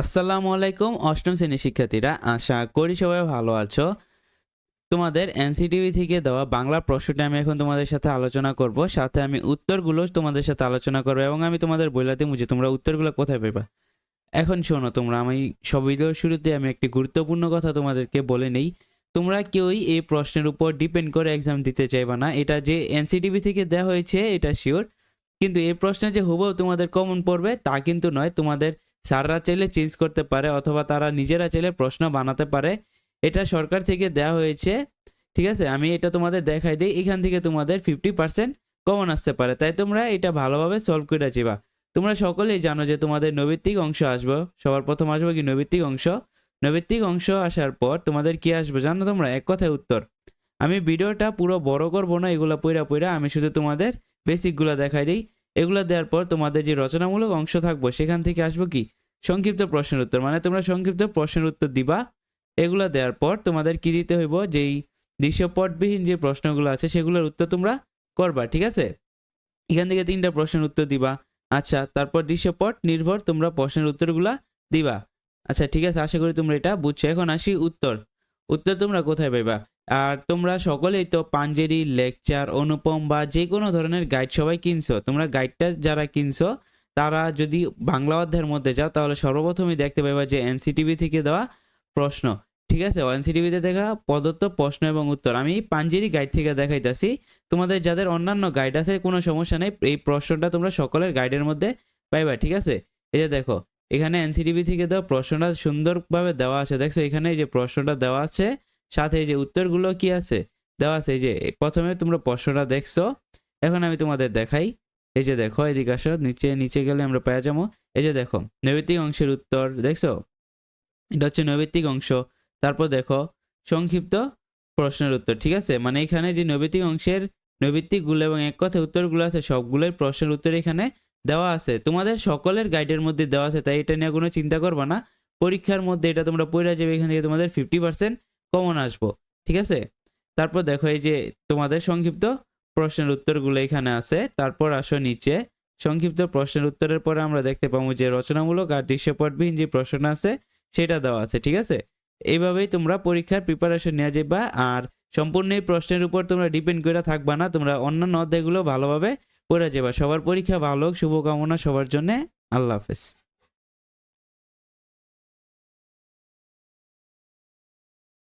আসসালামু আলাইকুম, অষ্টম শ্রেণির শিক্ষার্থীরা, আশা করি সবাই ভালো আছো। তোমাদের এনসিটিভি থেকে দেওয়া বাংলা প্রশ্নটা আমি এখন তোমাদের সাথে আলোচনা করব। সাথে আমি উত্তরগুলো তোমাদের সাথে আলোচনা করব এবং আমি তোমাদের বইলাতে মুঝে তোমরা উত্তরগুলো কোথায় পেবা এখন শোনো, তোমরা আমি সব ভিডিওর শুরুতে আমি একটি গুরুত্বপূর্ণ কথা তোমাদেরকে বলে নেই। তোমরা কেউই এই প্রশ্নের উপর ডিপেন্ড করে এক্সাম দিতে চাইবা না। এটা যে এনসিটিভি থেকে দেওয়া হয়েছে, এটা শিওর কিন্তু এই প্রশ্নে যে হুবহু তোমাদের কমন পড়বে, তা কিন্তু নয়। তোমাদের স্যাররা চাইলে চেঞ্জ করতে পারে অথবা তারা নিজেরা চাইলে প্রশ্ন বানাতে পারে। এটা সরকার থেকে দেওয়া হয়েছে। ঠিক আছে? আমি এটা তোমাদের দেখাই দিই। এখান থেকে তোমাদের ফিফটি পার্সেন্ট কমন আসতে পারে। তাই তোমরা এটা ভালোভাবে সলভ করে যাবা। তোমরা সকলেই জানো যে তোমাদের নৈবিত্তিক অংশ আসবে। সবার প্রথম আসবে কি নৈবিত্তিক অংশ? নৈবিত্তিক অংশ আসার পর তোমাদের কি আসবে জানো তোমরা? এক কথায় উত্তর। আমি ভিডিওটা পুরো বড় করব না, এগুলো পইরা পইরা আমি শুধু তোমাদের বেসিকগুলো দেখাই দিই। এগুলো দেওয়ার পর তোমাদের যে রচনামূলক অংশ থাকব, সেখান থেকে আসব কি? সংক্ষিপ্ত প্রশ্নের উত্তর। মানে তোমরা সংক্ষিপ্ত প্রশ্নের উত্তর দিবা, এগুলো দেওয়ার পর তোমাদের কি দিতে হইব? যেই দৃশ্যপটবিহীন যে প্রশ্নগুলো আছে, সেগুলোর উত্তর তোমরা করবা, ঠিক আছে? এখান থেকে তিনটা প্রশ্নের উত্তর দিবা। আচ্ছা তারপর দৃশ্যপট নির্ভর তোমরা প্রশ্নের উত্তরগুলা দিবা। আচ্ছা ঠিক আছে, আশা করি তোমরা এটা বুঝছ। এখন আসি উত্তর। উত্তর তোমরা কোথায় পাইবা? আর তোমরা সকলেই তো পাঞ্জেরি, লেকচার, অনুপম বা যে কোনো ধরনের গাইড সবাই কিনছো। তোমরা গাইডটা যারা কিনছো, তারা যদি বাংলা অধ্যায়ের মধ্যে যাও, তাহলে সর্বপ্রথমই দেখতে পাবা যে এনসিটিভি থেকে দেওয়া প্রশ্ন। ঠিক আছে? এনসিটিভিতে দেখা প্রদত্ত প্রশ্ন এবং উত্তর। আমি পাঞ্জেরি গাইড থেকে দেখাইতেছি। তোমাদের যাদের অন্যান্য গাইড আছে, কোনো সমস্যা নেই। এই প্রশ্নটা তোমরা সকলের গাইডের মধ্যে পাইবা, ঠিক আছে? এই যে দেখো, এখানে এনসিটিভি থেকে দেওয়া প্রশ্নটা সুন্দরভাবে দেওয়া আছে। দেখছ, এখানে এই যে প্রশ্নটা দেওয়া আছে সাথে যে উত্তরগুলো কি আছে? দেওয়া আছে এই যে, প্রথমে তোমরা প্রশ্নটা দেখছ, এখন আমি তোমাদের দেখাই। এই যে দেখো, এদিকে আসো, নিচে নিচে গেলে আমরা পেয়ে যাব। এই যে দেখো, নৈবিত্তিক অংশের উত্তর, দেখছ? এটা হচ্ছে নৈবিত্তিক অংশ। তারপর দেখো, সংক্ষিপ্ত প্রশ্নের উত্তর, ঠিক আছে? মানে এখানে যে নৈবিত্তিক অংশের নৈবিত্তিকগুলো এবং এক কথায় উত্তরগুলো আছে সবগুলোই প্রশ্নের উত্তর এখানে দেওয়া আছে। তোমাদের সকলের গাইডের মধ্যে দেওয়া আছে, তাই এটা নিয়ে কোনো চিন্তা করবা না। পরীক্ষার মধ্যে এটা তোমরা পড়ে যাবে, এখান থেকে তোমাদের ফিফটি পার্সেন্ট কমন আসব, ঠিক আছে? তারপর দেখো এই যে তোমাদের সংক্ষিপ্ত প্রশ্নের উত্তরগুলো এখানে আছে। তারপর আসো নিচে। সংক্ষিপ্ত প্রশ্নের উত্তরের পরে আমরা দেখতে পাবো যে রচনামূলক আর দৃশ্যপটবিহীন যে প্রশ্ন আছে, সেটা দেওয়া আছে, ঠিক আছে? এইভাবেই তোমরা পরীক্ষার প্রিপারেশন নেওয়া যাবা আর সম্পূর্ণ এই প্রশ্নের উপর তোমরা ডিপেন্ড করে থাকবা না। তোমরা অন্যান্য অধ্যায়গুলো ভালোভাবে পড়ে যাবা সবার পরীক্ষা ভালো হোক, শুভকামনা সবার জন্য। আল্লাহ হাফেজ।